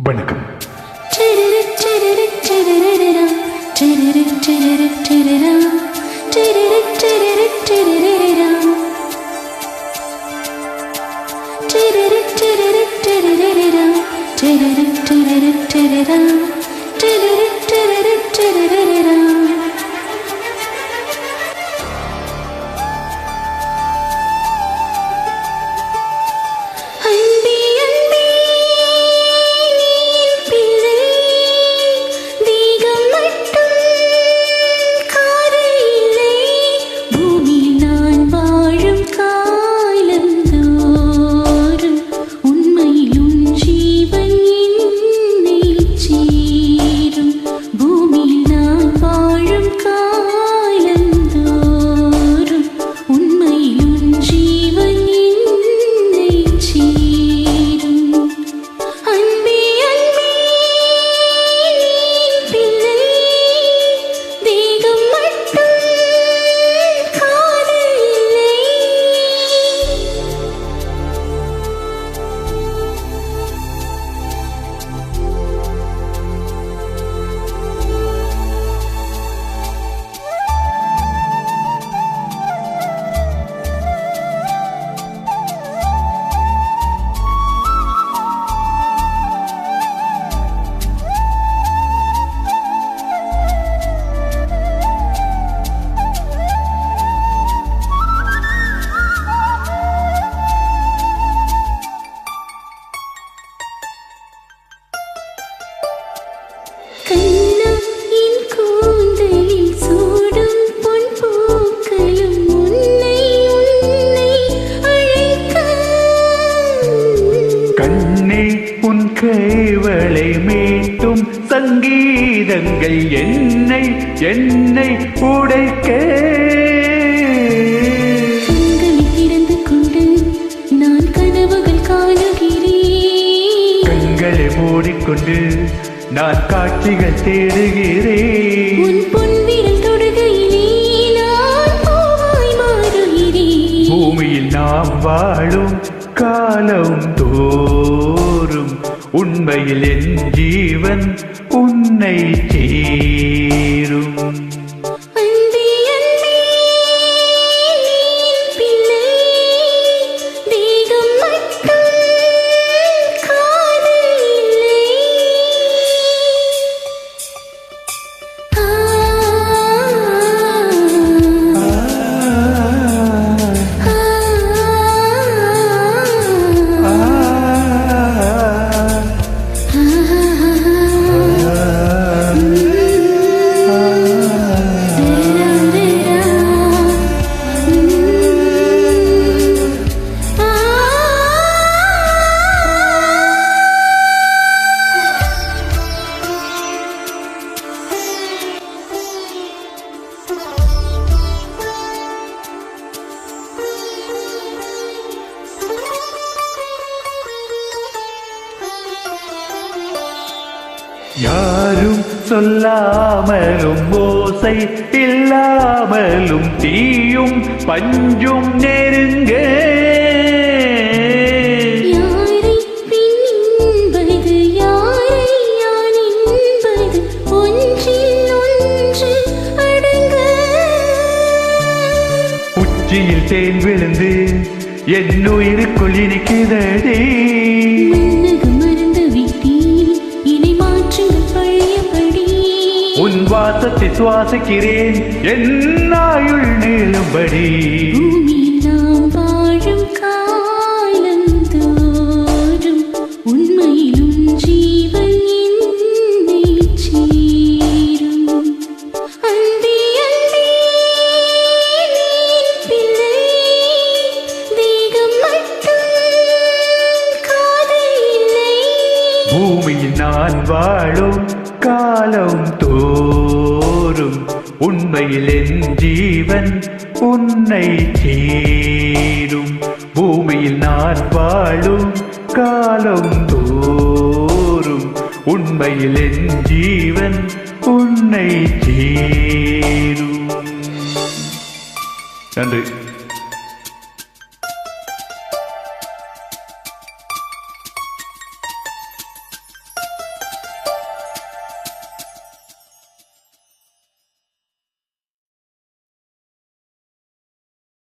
வணக்கம் அன்பே கைவளை மீட்டும் சங்கீதங்கள் என்னை என்னை உடைக்க. கிடந்து கொண்டு நான் கனவுகள் காணுகிறேன். கண்களை மூடிக்கொண்டு நான் காட்சிகள் தேடுகிறேன். உன் பொன்விரல் தொடுகையிலே நான் பூவாய் மாறுகிறேன். பூமியில் நாம் வாழும் காலம் தோறும் உண்மையில் என் ஜீவன் உன்னை சேரும். யாரும் சொல்லாமலும் ஓசை இல்லாமலும் தீயும் பஞ்சும் நெருங்க. உச்சியில் தேன் விழுந்து என் உயிருக்குள் இனிக்குதடி உன் வாசத்தை சுவாசிக்கிறேன். என் ஆயுள் நீளும்படி. வாழும் காலந்தோறும் உண்மையிலும் ஜீவன் பூமியில் நான் வாழும் காலம் தோறும் உண்மையில் என் ஜீவன் உன்னை சேரும் பூமியில் நான் வாழும் காலம் தோறும் உண்மையில் என் ஜீவன் உன்னை சேரும் நன்றி.